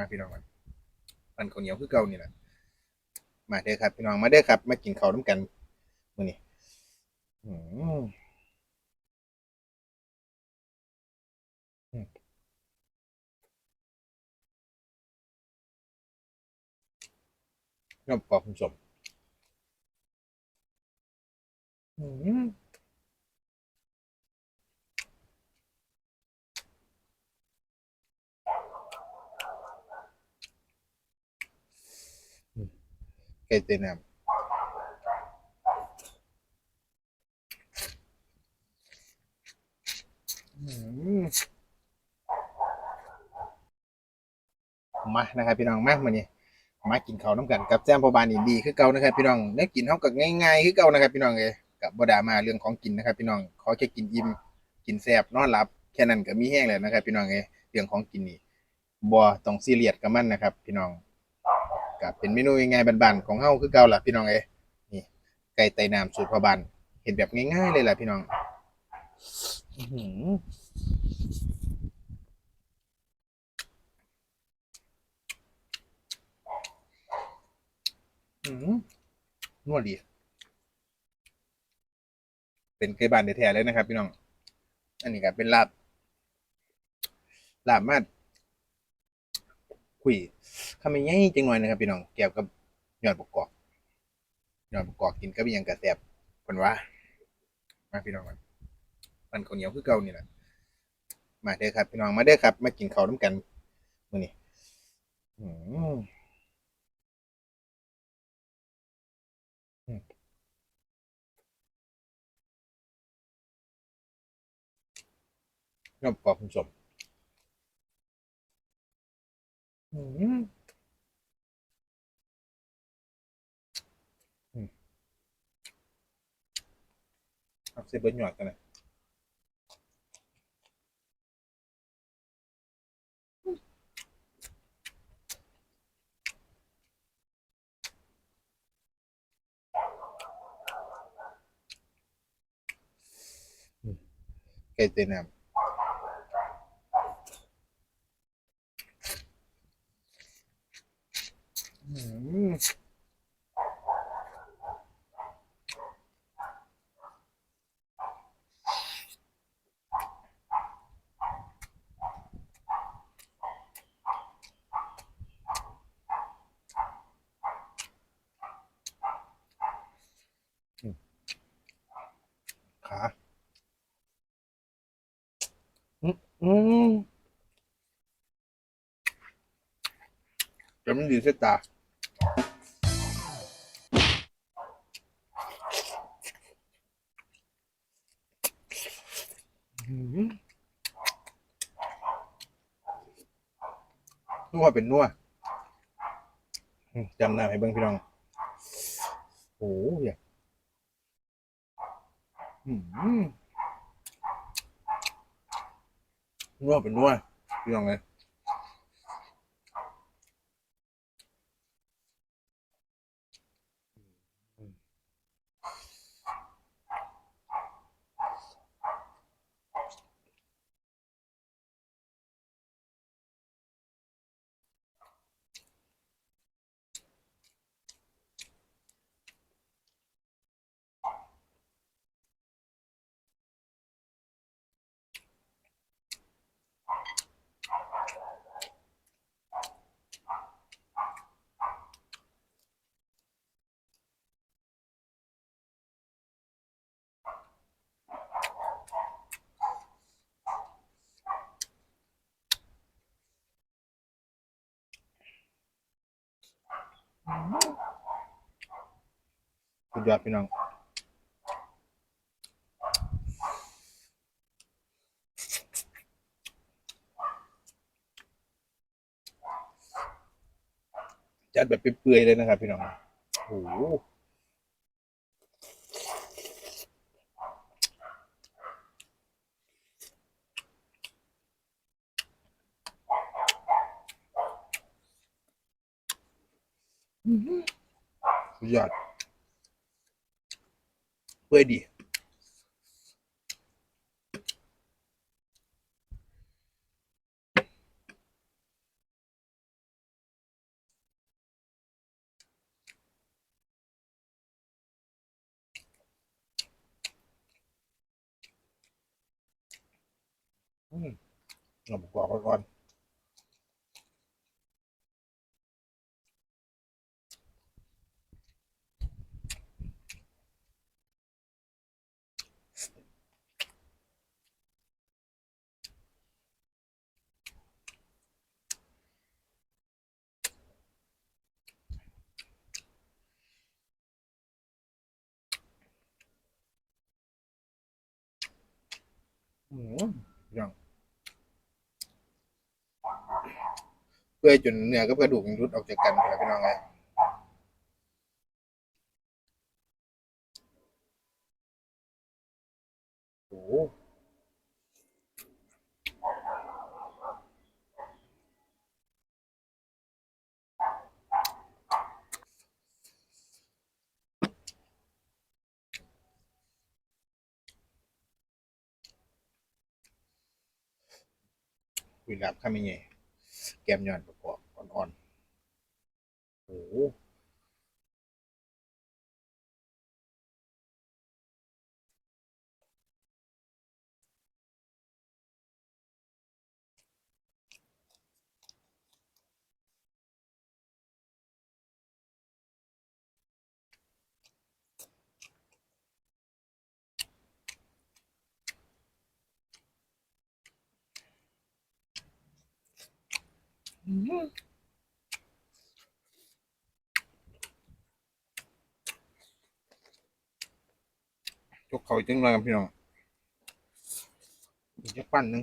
มาพี่น้องมันมันข้าวเหนียวคือเก่านี่แหละมาเด้อครับพี่น้องมาเด้อครับมากินข้าวน้ำกันมื้อนี้น้ำปอกผสมอืม ไก่เต้นน้ำอืมานะครับพี่น้องมามาเนี่ยมากินข้าวน้ำกันกับแจ้มพอบานอินดีคือเก่านะครับพี่น้องเนื้กินเท่ากับง่ายๆคือเก่านะครับพี่น้องเลยกับบดามาเรื่องของกินนะครับ พี่น้องขอแค่กินอิ่มกินแซ่บนอนหลับแค่นั้นก็มีแห้งแล้วนะครับ พี่น้องเลยเรื่องของกินนี่บ่ต้องซีเรียสกับมันนะครับ พี่น้อง กับเป็นเมนูง่ายๆบานๆของเฮาคือเก่าล่ะพี่น้องเอ้นี่ไก่ไตน้ำสูตรพ่อบ้านเห็นแบบง่ายๆเลยล่ะพี่น้องอื้อหืออื้อหือนวดดี เป็นไก่บ้านแท้ๆเลยนะครับ พี่น้อง อันนี้ก็เป็นลาบ ลาบมาด คุยคำใหญ่จังหน่อยนะครับพี่น้องแก้วกับยอดประกอบยอดประกอบกินกับอิหยังกระแสบคนว่ามาพี่น้องมันมันข้าวเหนียวคือเก่านี่แหละมาเด้อครับพี่น้องมาเด้อครับ มากินข้าวน้ำกันมื้อนี้อืมอืมยอดประกอบผสม อืมเอาเส้นเบิร์หยอดกันนะไก่เต้นน้ำอืมขาอืมอืม จะมันดีเสียตาอืมนัวเป็นนัวอืมจำหน้าให้เบิ่งพี่น้อง โอ้ยอย่าอืมนัวเป็นนัวพี่น้องเลย สุดยอดพี่น้องจัดแบบเปื่อยๆเลยนะครับพี่น้องโอ้ Lihat. Ready. Hmm. Nggak buka kawan-kawan. อย่างเพื่อจนเนื้อกับกระดูกมันรุดออกจากกันครับพี่น้องไงโอ้ คุยหลับข้าไม่ไงแกมย้อนประกอบอ่อนๆโอ้โห จกเขาอีกจังเลยครับพี่น้องอีกจะปั้นหนึ่ง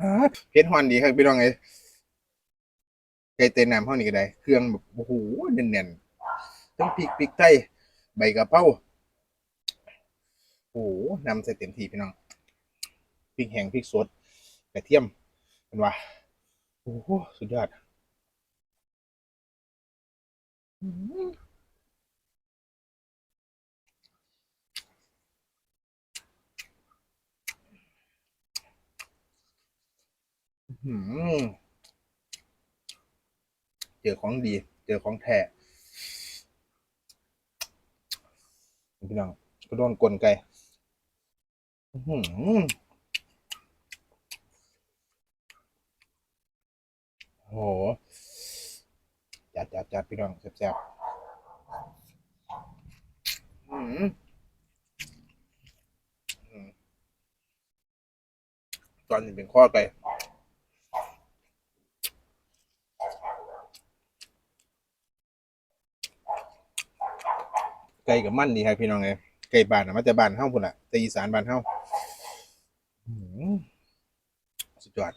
อ่าเพชรฮอนดีครับพี่น้องไงไก่เต้นน้ำห้องนี้ก็ได้ เครื่องแบบโอ้โหแน่นๆต้องพริกพริกไทยใบกะเพราโอ้โหนำใส่เต็มที่พี่น้อง พริกแห้งพริกสดกระเทียมเป็นว่าโอ้โหสุดยอดเจอของดี เจอของแท้พี่น้องก็โดนกลไกอื้อหือ โหจัดจัดจัดพี่น้องแซ่บๆอืมตอนนี้เป็นข้อไก่ไก่กับมันดีครับพี่น้องเลยไก่บ้านอะมาแต่บ้านเฮาพุ่นละแต่อีสานบ้านเฮาอื้อหือสุดยอด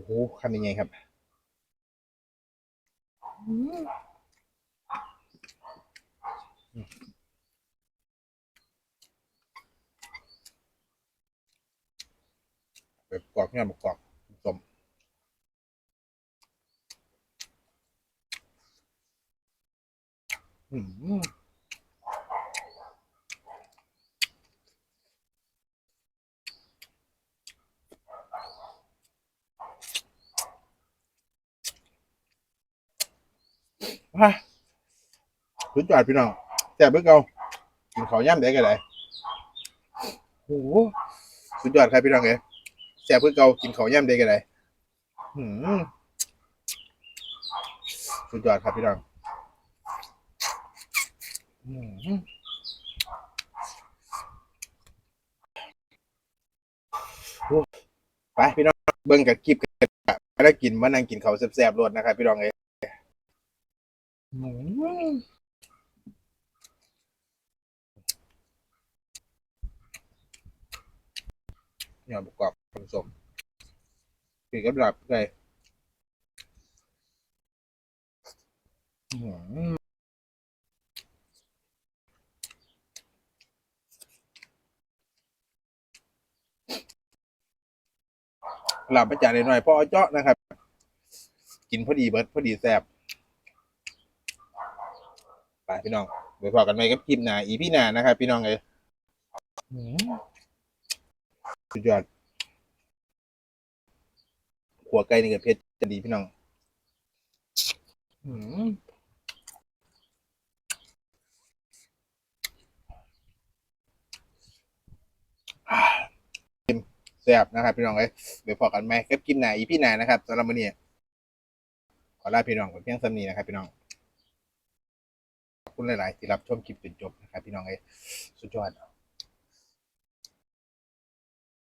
อ้โหคำยังไงครับแบบกรอบงานแบบกรอบสมอื้อหือว้า สุดยอดพี่น้องแซ่บเบิ่งเก่ากินข้าวย่ำได้ก็ได้โอ้โหสุดยอดครับพี่น้องเอ้ยแซ่บเบิ่งเก่ากินข้าวย่ำได้ก็ได้อื้อหือสุดยอดครับพี่น้องอื้อหือโอ้ไปพี่น้องเบิ่งกับคลิปกันมาได้กินมานั่งกินข้าวแซ่บๆรวดนะครับพี่น้องเอ้ยอื้อหือ เนี่ยประกอบผสมกินกับหลับเลยอื้อหือหลับมาจากหน่อยพอเจาะนะครับ กินพอดีเบิร์ดพอดีแซ่บ ไปพี่น้องเไปพอกันไหมกับคลิปหน้าอีพี่หน้านะครับพี่น้องเลยสุดยอดขัวไก่นี่กับเพชรจะดีพี่น้องอืมแซ่บนะครับพี่น้องเลยเดี๋ยวพอกันไหมกับคลิปหน้าอีพี่หน้านะครับสำหรับมันนี้ขอลาพี่น้องไปเพียงสำนีนะครับพี่น้อง คุณหลาย ๆ ที่รับชมคลิปจนจบนะครับ พี่น้องเอ้ยสุดยอด